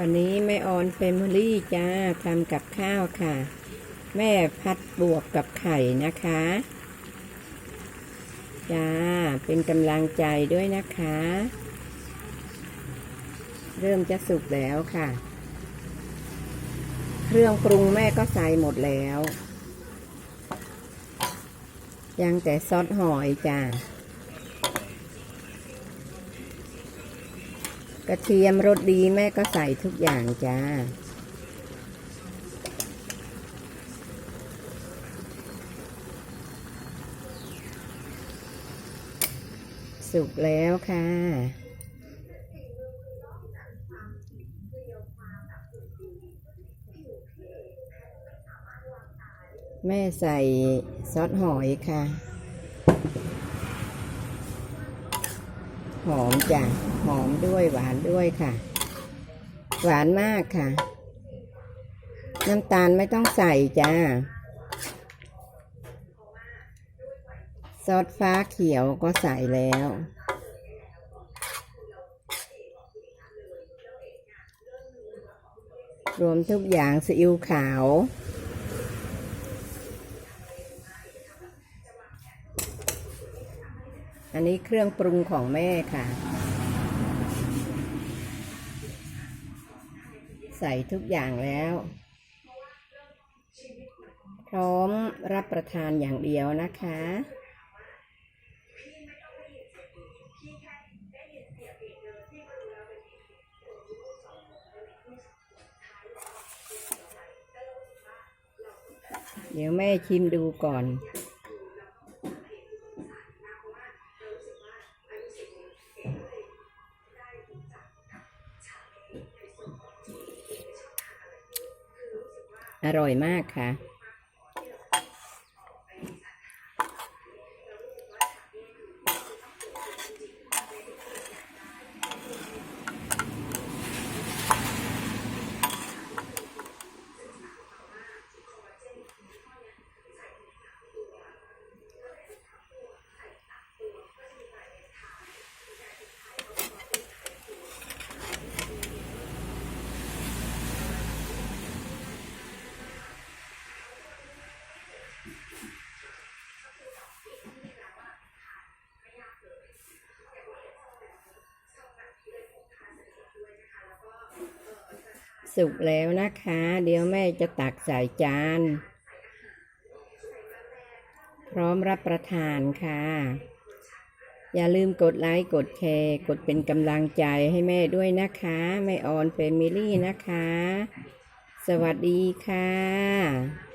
วันนี้แม่ออนเฟมิลี่จ้าทำกับข้าวค่ะ แม่พัดบวกกับไข่นะคะจ้าเป็นกำลังใจด้วยนะคะ เริ่มจะสุกแล้วค่ะ เครื่องปรุงแม่ก็ใส่หมดแล้ว ยังแต่ซอสหอยจ้า กระเทียมรสดีแม่ก็ใส่ทุกอย่างจ้า สุกแล้วค่ะ แม่ใส่ซอสหอยค่ะ หอมจ้ะหอมด้วยหวานด้วยค่ะ หวานมากค่ะ น้ำตาลไม่ต้องใส่จ้าซอสฟ้าเขียวก็ใส่แล้ว รวมทุกอย่างซีอิ๊วขาว อันนี้เครื่องปรุงของแม่ค่ะ ใส่ทุกอย่างแล้ว พร้อมรับประทานอย่างเดียวนะคะ เดี๋ยวแม่ชิมดูก่อน อร่อยมากค่ะ สุกแล้วนะคะ เดี๋ยวแม่จะตักใส่จาน พร้อมรับประทานค่ะ อย่าลืมกดไลค์กดแชร์กดเป็นกำลังใจให้แม่ด้วยนะคะ แม่ออนเฟมิลี่นะคะ สวัสดีค่ะ